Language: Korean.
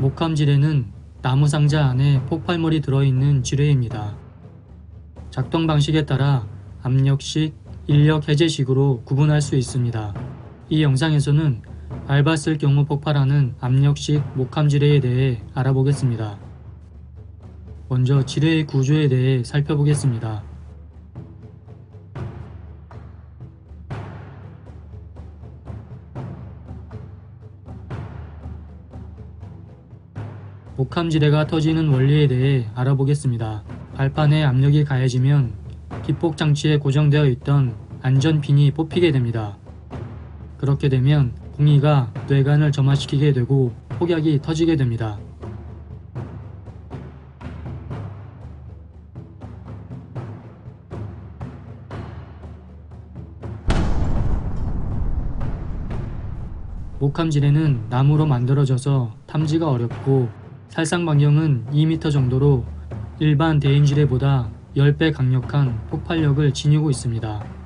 목함 지뢰는 나무 상자 안에 폭발물이 들어있는 지뢰입니다. 작동 방식에 따라 압력식, 인력 해제식으로 구분할 수 있습니다. 이 영상에서는 밟았을 경우 폭발하는 압력식 목함 지뢰에 대해 알아보겠습니다. 먼저 지뢰의 구조에 대해 살펴보겠습니다. 목함지뢰가 터지는 원리에 대해 알아보겠습니다. 발판에 압력이 가해지면 기폭 장치에 고정되어 있던 안전핀이 뽑히게 됩니다. 그렇게 되면 공이가 뇌관을 점화시키게 되고 폭약이 터지게 됩니다. 목함지뢰는 나무로 만들어져서 탐지가 어렵고 살상 반경은 2m 정도로 일반 대인지뢰보다 10배 강력한 폭발력을 지니고 있습니다.